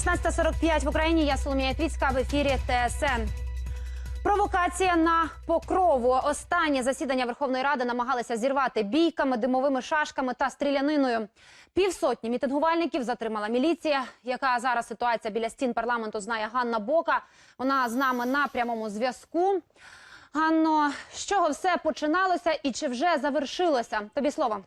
16.45 в Україні. Я Соломія Твіцька в ефірі ТСН. Провокація на покрову. Останнє засідання Верховної Ради намагалися зірвати бійками, димовими шашками та стріляниною. Півсотні мітингувальників затримала міліція. Яка зараз ситуація біля стін парламенту знає Ганна Бока. Вона з нами на прямому зв'язку. Ганно, з чого все починалося і чи вже завершилося? Тобі слово.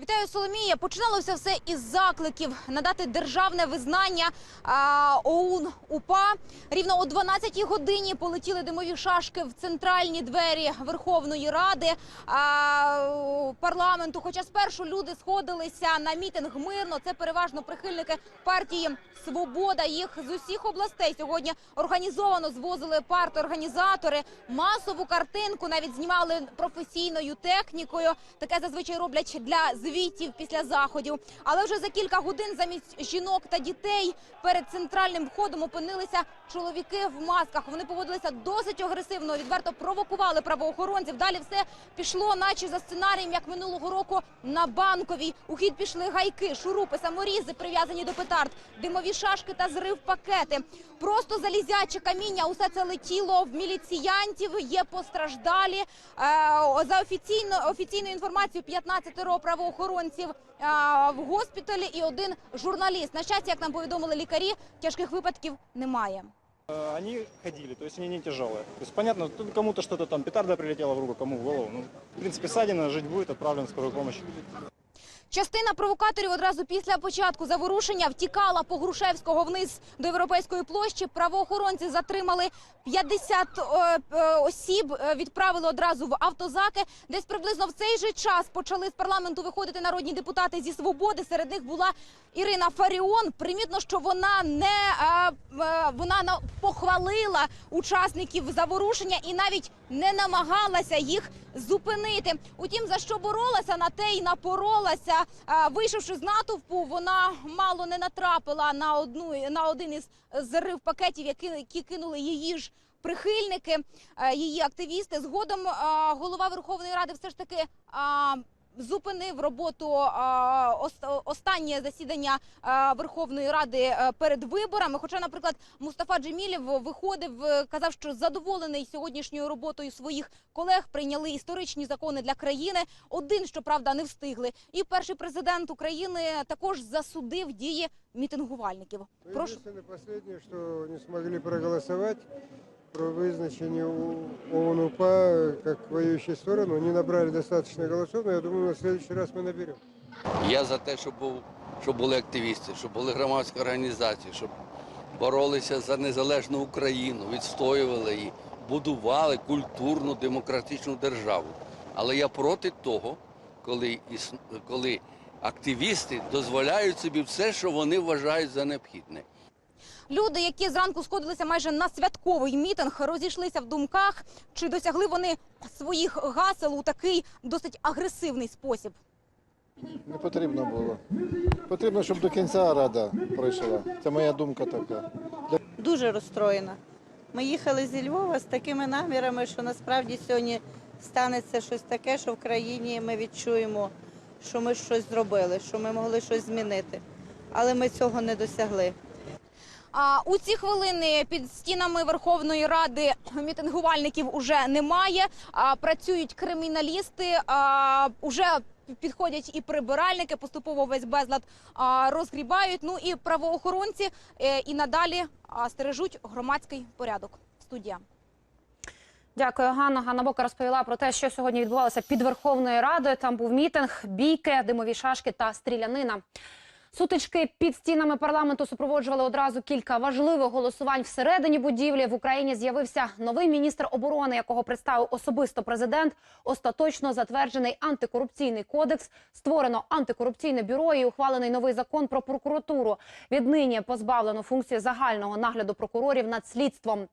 Вітаю, Соломія. Починалося все із закликів надати державне визнання а, ОУН УПА. Рівно о 12-й годині полетіли димові шашки в центральні двері Верховної Ради а, парламенту. Хоча спершу люди сходилися на мітинг мирно. Це переважно прихильники партії Свобода. Їх з усіх областей сьогодні організовано звозили парти-організатори. Масову картинку навіть знімали професійною технікою. Таке зазвичай роблять для звітів після заходів. Але вже за кілька годин замість жінок та дітей перед центральним входом опинилися чоловіки в масках. Вони поводилися досить агресивно, відверто провокували правоохоронців. Далі все пішло, наче за сценарієм, як минулого року на банковій. У хід пішли гайки, шурупи, саморізи, прив'язані до петард, димові шашки та зрив пакети. Просто залізяче каміння. Усе це летіло в міліціянтів. Є постраждалі. Е, За офіційно офіційною інформацією, 15 правоохоронців е, в госпіталі і один журналіст. На щастя, як нам повідомили лікарі, тяжких випадків немає. Э, Они ходили, то есть не тяжелые. То есть понятно, кому-то что-то там, петарда прилетела в руку, кому в голову. Ну, в принципе, ссадина, жить будет, отправлен в скорую помощь. Частина провокаторів одразу після початку заворушення втікала по Грушевського вниз до європейської площі. Правоохоронці затримали 50 е, е, осіб, е, відправили одразу в автозаки. Десь приблизно в цей же час почали з парламенту виходити народні депутати зі свободи. Серед них була Ірина Фаріон. Примітно, що вона не вона на- похвалила учасників заворушення і навіть не намагалася їх зупинити. Утім, за що боролася, на те й напоролася. Е, Вийшовши з натовпу, вона мало не натрапила на одну на один із зрив пакетів, які, які кинули її ж. Прихильники, е, її активісти. Згодом е, голова Верховної Ради все ж таки зупинив роботу останнє засідання Верховної Ради е, перед виборами. Хоча, наприклад, Мустафа Джемілєв виходив, е, казав, що задоволений сьогоднішньою роботою своїх колег. Прийняли історичні закони для країни. Один, щоправда, не встигли. І перший президент України також засудив дії мітингувальників. Прошу. Единственное, последнее, что не смогли проголосовать про вызначение ООН-УПА как воюющей сторону, не набрали достаточно голосов, но я думаю, на следующий раз мы наберем. Я за те, щоб, був, щоб були активісти, щоб були громадські організації, щоб боролися за незалежну Україну, відстоювали її, будували культурну демократичну державу. Але я проти того, коли, коли активісти дозволяють собі все, що вони вважають за необхідне. Люди, які зранку сходилися майже на святковий мітинг, розійшлися в думках, чи досягли вони своїх гасел у такий досить агресивний спосіб. Не потрібно було. Потрібно, щоб до кінця рада пройшла. Це моя думка така. дуже розстроєна. Ми їхали зі Львова з такими намірами, що насправді сьогодні станеться щось таке, що в країні ми відчуємо, що ми щось зробили, що ми могли щось змінити. Але ми цього не досягли. У ці хвилини під стінами Верховної Ради мітингувальників уже немає. Працюють криміналісти. Уже підходять і прибиральники, поступово весь безлад розгрібають. Ну і правоохоронці е, і надалі стережуть громадський порядок. Студія. Дякую, Ганна. Ганна Бока розповіла про те, що сьогодні відбувалося під Верховною Радою. Там був мітинг, бійки, димові шашки та стрілянина. Сутички під стінами парламенту супроводжували одразу кілька важливих голосувань всередині будівлі. В Україні з'явився новий міністр оборони, якого представив особисто президент. Остаточно затверджений антикорупційний кодекс. Створено антикорупційне бюро і ухвалений новий закон про прокуратуру. Віднині позбавлено функції загального нагляду прокурорів над слідством.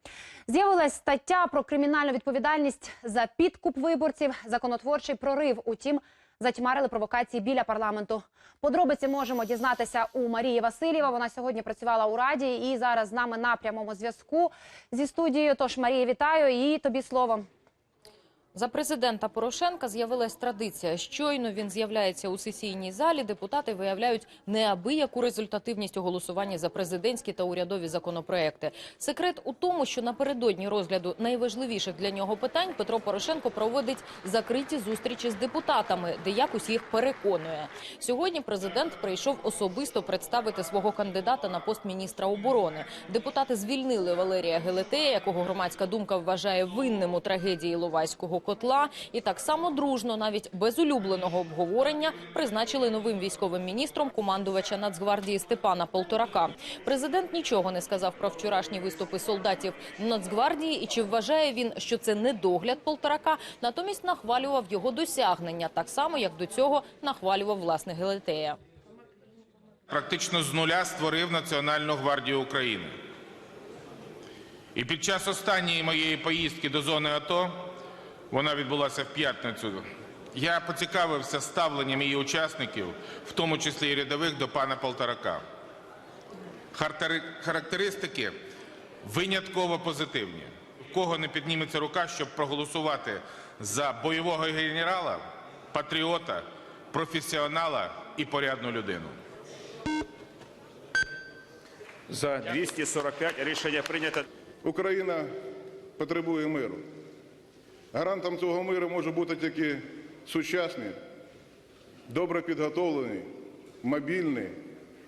З'явилась стаття про кримінальну відповідальність за підкуп виборців, законотворчий прорив. Утім, затьмарили провокації біля парламенту. Подробиці можемо дізнатися у Марії Васильєва. Вона сьогодні працювала у раді і зараз з нами на прямому зв'язку зі студією. Тож Марія, вітаю і тобі слово. За президента Порошенка з'явилась традиція. Щойно він з'являється у сесійній залі. Депутати виявляють неабияку результативність у голосуванні за президентські та урядові законопроекти. Секрет у тому, що напередодні розгляду найважливіших для нього питань Петро Порошенко проводить закриті зустрічі з депутатами, де якось їх переконує. Сьогодні президент прийшов особисто представити свого кандидата на пост міністра оборони. Депутати звільнили Валерія Гелетея, якого громадська думка вважає винним у трагедії Ловайського котла, і так само дружно, навіть без улюбленого обговорення, призначили новим військовим міністром командувача Нацгвардії Степана Полторака. Президент нічого не сказав про вчорашні виступи солдатів Нацгвардії і чи вважає він, що це недогляд Полторака, натомість нахвалював його досягнення, так само як до цього нахвалював власне Гелетея. практично з нуля створив Національну гвардію України. І під час останньої моєї поїздки до зони АТО, вона відбулася в п'ятницю, я поцікавився ставленням її учасників, в тому числі і рядових, до пана Полторака. Хартери- Характеристики винятково позитивні. У кого не підніметься рука, щоб проголосувати за бойового генерала, патріота, професіонала і порядну людину. За 245 рішення прийнято. Україна потребує миру. Гарантом цього миру може бути тільки сучасний, добре підготовлений, мобільний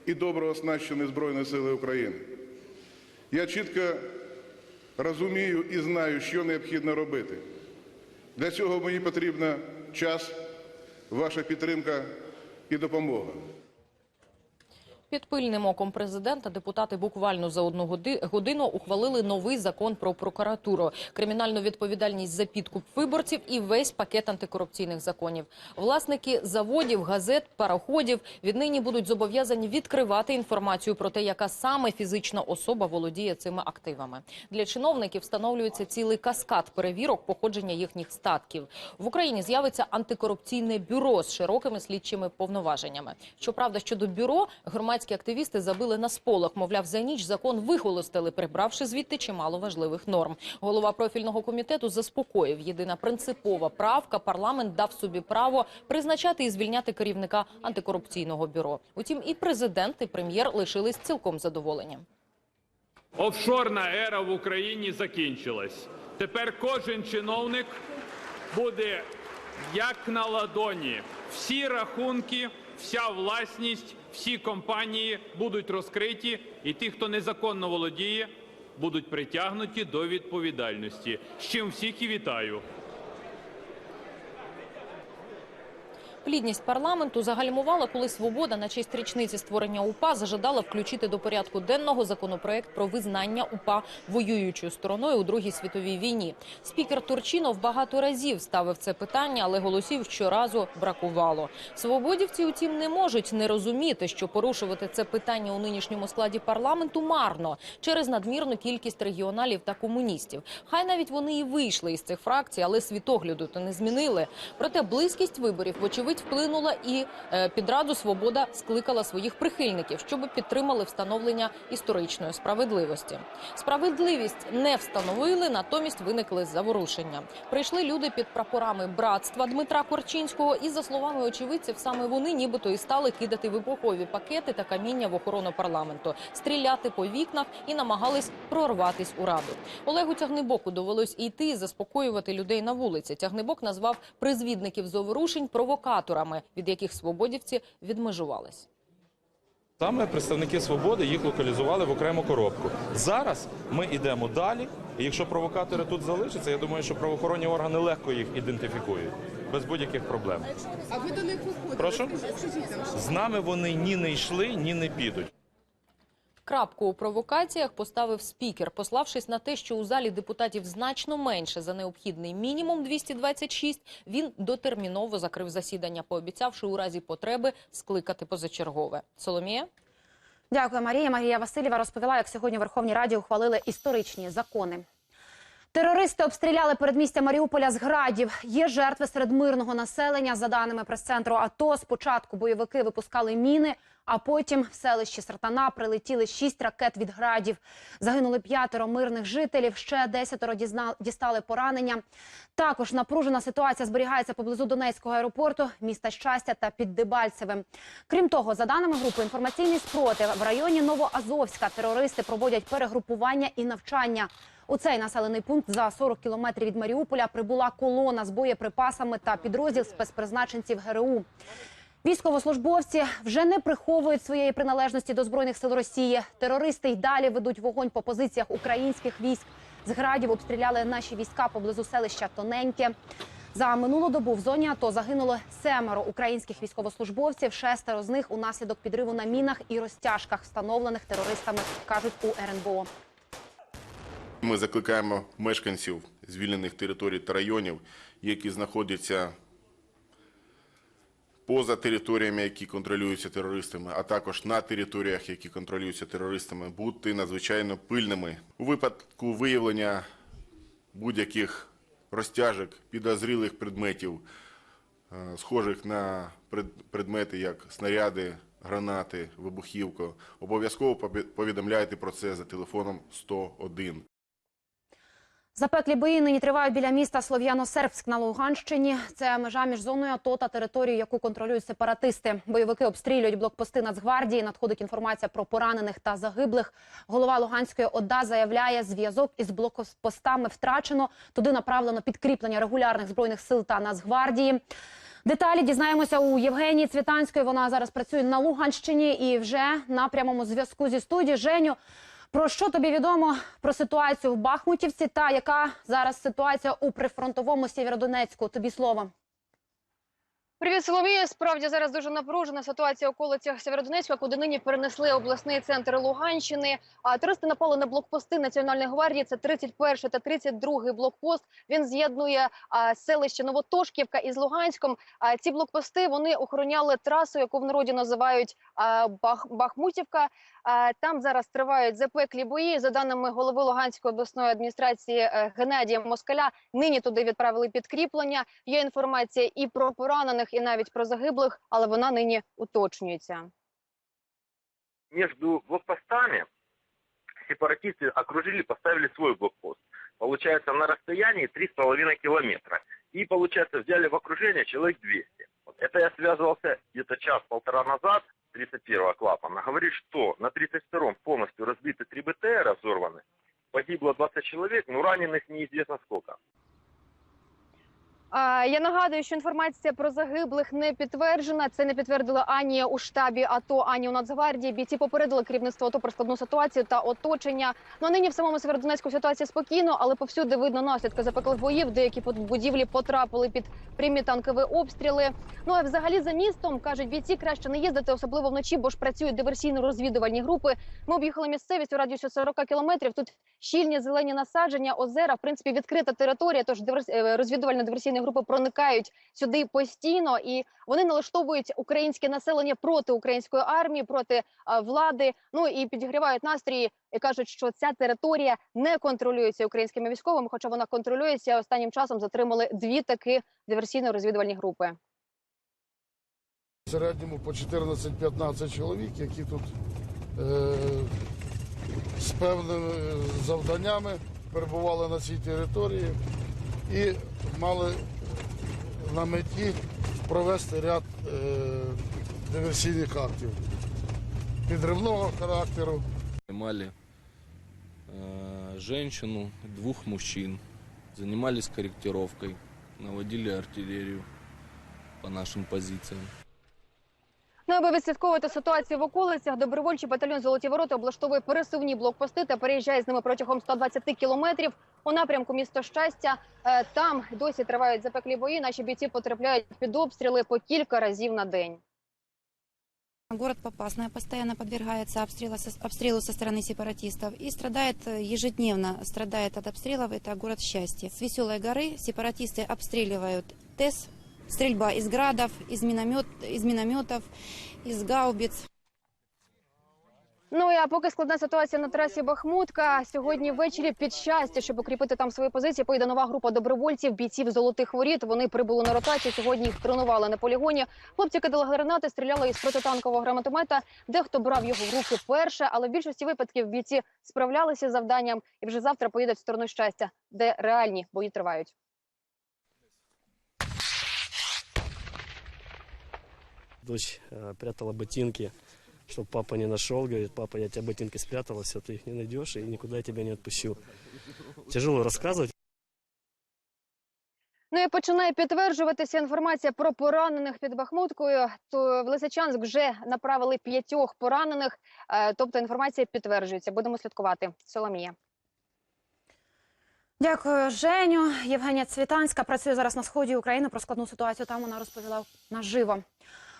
і добре оснащений Збройні Сили України. Я чітко розумію і знаю, що необхідно робити. Для цього мені потрібен час, ваша підтримка і допомога. Під пильним оком президента депутати буквально за одну годину ухвалили новий закон про прокуратуру, кримінальну відповідальність за підкуп виборців і весь пакет антикорупційних законів. Власники заводів, газет, пароходів віднині будуть зобов'язані відкривати інформацію про те, яка саме фізична особа володіє цими активами. Для чиновників встановлюється цілий каскад перевірок походження їхніх статків. В Україні з'явиться антикорупційне бюро з широкими слідчими повноваженнями. Щоправда, щодо бюро громадські активісти забили на сполох. Мовляв, за ніч закон вихолостили, прибравши звідти чимало важливих норм. Голова профільного комітету заспокоїв. Єдина принципова правка парламент дав собі право призначати і звільняти керівника антикорупційного бюро. Утім, і президент, і прем'єр лишились цілком задоволені. Офшорна ера в Україні закінчилась. Тепер кожен чиновник буде як на ладоні. Всі рахунки, вся власність, всі компанії будуть розкриті, і ті, хто незаконно володіє, будуть притягнуті до відповідальності. З чим всіх і вітаю. Плідність парламенту загальмувала, коли свобода на честь річниці створення УПА зажадала включити до порядку денного законопроект про визнання УПА воюючою стороною у Другій світовій війні. Спікер Турчинов багато разів ставив це питання, але голосів щоразу бракувало. Свободівці, утім, не можуть не розуміти, що порушувати це питання у нинішньому складі парламенту марно через надмірну кількість регіоналів та комуністів. Хай навіть вони і вийшли із цих фракцій, але світогляду то не змінили. Проте близькість виборів, вочевидь, вплинула і е, під Раду Свобода скликала своїх прихильників, щоб підтримали встановлення історичної справедливості. Справедливість не встановили, натомість виникли заворушення. Прийшли люди під прапорами братства Дмитра Корчинського, і за словами очевидців, саме вони нібито і стали кидати вибухові пакети та каміння в охорону парламенту, стріляти по вікнах і намагались прорватись у раду. Олегу Тягнебоку довелось йти і заспокоювати людей на вулиці. Тягнебок назвав призвідників заворушень провокаторами, від яких свободівці відмежувались. Саме представники свободи їх локалізували в окрему коробку. Зараз ми йдемо далі. І якщо провокатори тут залишаться, я думаю, що правоохоронні органи легко їх ідентифікують без будь-яких проблем. А ви до них виходите? Прошу? З нами вони ні не йшли, ні не підуть. Крапку у провокаціях поставив спікер, пославшись на те, що у залі депутатів значно менше за необхідний мінімум 226, він дотерміново закрив засідання, пообіцявши у разі потреби скликати позачергове. Соломія? Дякую, Марія. Марія Васильєва розповіла, як сьогодні в Верховній Раді ухвалили історичні закони. Терористи обстріляли передмістя Маріуполя з градів. Є жертви серед мирного населення. За даними прес-центру АТО, спочатку бойовики випускали міни, а потім в селищі Сартана прилетіли шість ракет від градів. Загинули п'ятеро мирних жителів. Ще десятеро дістали поранення. Також напружена ситуація зберігається поблизу Донецького аеропорту, міста Щастя та під Дебальцевим. Крім того, за даними групи інформаційний спротив в районі Новоазовська терористи проводять перегрупування і навчання. У цей населений пункт за 40 кілометрів від Маріуполя прибула колона з боєприпасами та підрозділ спецпризначенців ГРУ. Військовослужбовці вже не приховують своєї приналежності до збройних сил Росії. Терористи й далі ведуть вогонь по позиціях українських військ. З градів обстріляли наші війська поблизу селища Тоненьке. За минулу добу в зоні АТО загинуло семеро українських військовослужбовців. Шестеро з них унаслідок підриву на мінах і розтяжках, встановлених терористами, кажуть у РНБО. Ми закликаємо мешканців звільнених територій та районів, які знаходяться поза територіями, які контролюються терористами, а також на територіях, які контролюються терористами, бути надзвичайно пильними у випадку виявлення будь-яких розтяжок, підозрілих предметів, е, схожих на пред- предмети, як снаряди, гранати, вибухівку. Обов'язково пові- повідомляйте про це за телефоном 101. Запеклі бої нині тривають біля міста Слов'яно-Сербськ на Луганщині. Це межа між зоною АТО та територією, яку контролюють сепаратисти. Бойовики обстрілюють блокпости Нацгвардії. Надходить інформація про поранених та загиблих. Голова Луганської ОДА заявляє, зв'язок із блокпостами втрачено. Туди направлено підкріплення регулярних збройних сил та Нацгвардії. Деталі дізнаємося у Євгенії Цвітанської. Вона зараз працює на Луганщині і вже на прямому зв'язку зі студією. Женю, про що тобі відомо про ситуацію в Бахмутівці та яка зараз ситуація у прифронтовому Сєвєродонецьку? Тобі слово. Привіт, Соломія. Справді зараз дуже напружена ситуація околицях Сєвєродонецька, куди нині перенесли обласний центр Луганщини. А терористи напали на блокпости Національної гвардії. Це 31 та 32 блокпост. Він з'єднує селище Новотошківка із Луганськом. А ці блокпости вони охороняли трасу, яку в народі називають а, Бах, Бахмутівка. А, там зараз тривають запеклі бої. За даними голови Луганської обласної адміністрації е, Геннадія Москаля, нині туди відправили підкріплення. Є інформація і про поранених, і навіть про загиблих, але вона нині уточнюється. между блокпостами сепаратисты окружили, поставили свой блокпост. Получается, на расстоянии 3,5 километра. И, получается, взяли в окружение человек 200. Вот это я связывался где-то час-полтора назад, 31-го клапана. Говорит, что на 32-м полностью разбиты 3 БТР, взорваны. Погибло 20 человек, но раненых неизвестно сколько. Я нагадую, що інформація про загиблих не підтверджена. Це не підтвердили ані у штабі АТО, ані у Нацгвардії. Бійці попередили керівництво АТО про складну ситуацію та оточення. Ну а нині в самому Северодонецьку ситуація спокійно, але повсюди видно наслідки запеклих боїв. Деякі будівлі потрапили під прямі танкові обстріли. Ну а взагалі за містом кажуть бійці краще не їздити, особливо вночі, бо ж працюють диверсійно-розвідувальні групи. Ми об'їхали місцевість у радіусі 40 кілометрів. Тут щільні зелені насадження, озера, в принципі, відкрита територія. Тож е, розвідувально-диверсійні групи проникають сюди постійно, і вони налаштовують українське населення проти української армії, проти влади. Ну і підігрівають настрої і кажуть, що ця територія не контролюється українськими військовими, хоча вона контролюється. Останнім часом затримали дві такі диверсійно-розвідувальні групи. В середньому по 14-15 чоловік, які тут е, з певними завданнями перебували на цій території і мали на меті провести ряд е, диверсійних актів підривного характеру. Поймали э, женщину, двух мужчин, занимались корректировкой, наводили артиллерию по нашим позициям. Ну, аби відслідковувати ситуацію в околицях, добровольчий батальйон Золоті ворота облаштовує пересувні блокпости та переїжджає з ними протягом 120 кілометрів у напрямку місто щастя. Е, Там досі тривають запеклі бої. Наші бійці потрапляють під обстріли по кілька разів на день. Город Попасная постоянно подвергается обстрелу со, обстрелу со стороны сепаратистов и страдает э, ежедневно, страдает от обстрелов, это город счастья. С Веселой горы сепаратисты обстреливают ТЭС, стрельба из градов, из, миномет, из минометов, из гаубиц. Ну і а поки складна ситуація на трасі Бахмутка, сьогодні ввечері під щастя, щоб укріпити там свої позиції, поїде нова група добровольців, бійців золотих воріт. Вони прибули на ротацію. Сьогодні їх тренували на полігоні. Хлопці кидали гранати, стріляли із протитанкового гранатомета. Дехто брав його в руки перше, але в більшості випадків бійці справлялися з завданням і вже завтра поїдуть в сторону щастя, де реальні бої тривають. Дочь э, прятала ботинки, чтобы папа не нашел. Говорит, папа, я тебе ботинки спрятала, все, ты их не найдешь, и никуда я тебя не отпущу. Тяжело рассказывать. Ну і починає підтверджуватися інформація про поранених під Бахмуткою. То в Лисичанськ вже направили п'ятьох поранених. Е, Тобто інформація підтверджується. Будемо слідкувати. Соломія. Дякую, Женю. Євгенія Цвітанська працює зараз на сході України. Про складну ситуацію там вона розповіла наживо.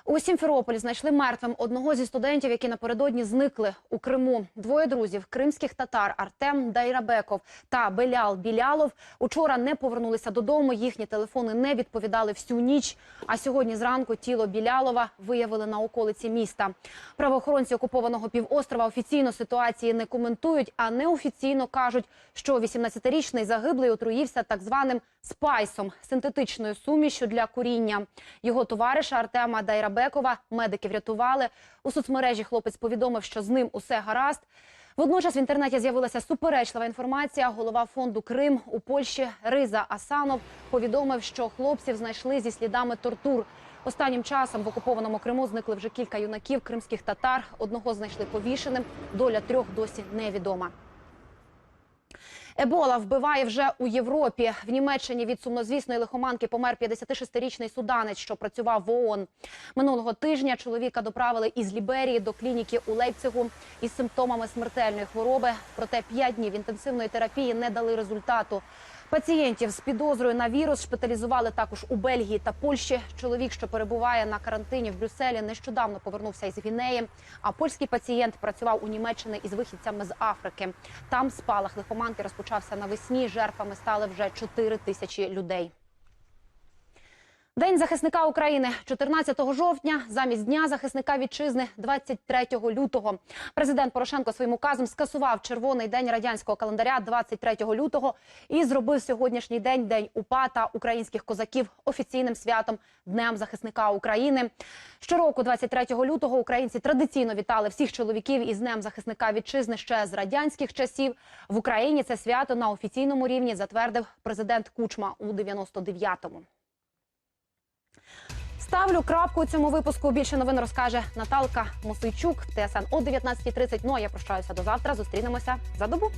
У Сімферополі знайшли мертвим одного зі студентів, які напередодні зникли у Криму. Двоє друзів кримських татар Артем Дайрабеков та Белял Білялов учора не повернулися додому. Їхні телефони не відповідали всю ніч. А сьогодні зранку тіло Білялова виявили на околиці міста. Правоохоронці окупованого півострова офіційно ситуації не коментують, а неофіційно кажуть, що 18-річний загиблий отруївся так званим спайсом синтетичною сумішю для куріння. Його товариша Артема Дайрабекова медики врятували. У соцмережі хлопець повідомив, що з ним усе гаразд. Водночас в інтернеті з'явилася суперечлива інформація. Голова фонду Крим у Польщі Риза Асанов повідомив, що хлопців знайшли зі слідами тортур. Останнім часом в окупованому Криму зникли вже кілька юнаків кримських татар. Одного знайшли повішеним. Доля трьох досі невідома. Ебола вбиває вже у Європі. В Німеччині від сумнозвісної лихоманки помер 56-річний суданець, що працював в ООН. Минулого тижня чоловіка доправили із Ліберії до клініки у Лейпцигу із симптомами смертельної хвороби. Проте 5 днів інтенсивної терапії не дали результату. Пацієнтів з підозрою на вірус шпиталізували також у Бельгії та Польщі. Чоловік, що перебуває на карантині в Брюсселі, нещодавно повернувся із Гвінеї. А польський пацієнт працював у Німеччині із вихідцями з Африки. Там спалах лихоманки розпочався навесні. Жертвами стали вже 4 тисячі людей. День захисника України 14 жовтня, замість дня захисника вітчизни 23 лютого. Президент Порошенко своїм указом скасував червоний день радянського календаря 23 лютого і зробив сьогоднішній день день УПА та українських козаків офіційним святом Днем захисника України. Щороку, 23 лютого, українці традиційно вітали всіх чоловіків із Днем захисника вітчизни ще з радянських часів. В Україні це свято на офіційному рівні затвердив президент Кучма у 99-му. Ставлю крапку у цьому випуску. Більше новин розкаже Наталка Мосийчук. ТСН о 19.30. Ну а я прощаюся до завтра. Зустрінемося за добу.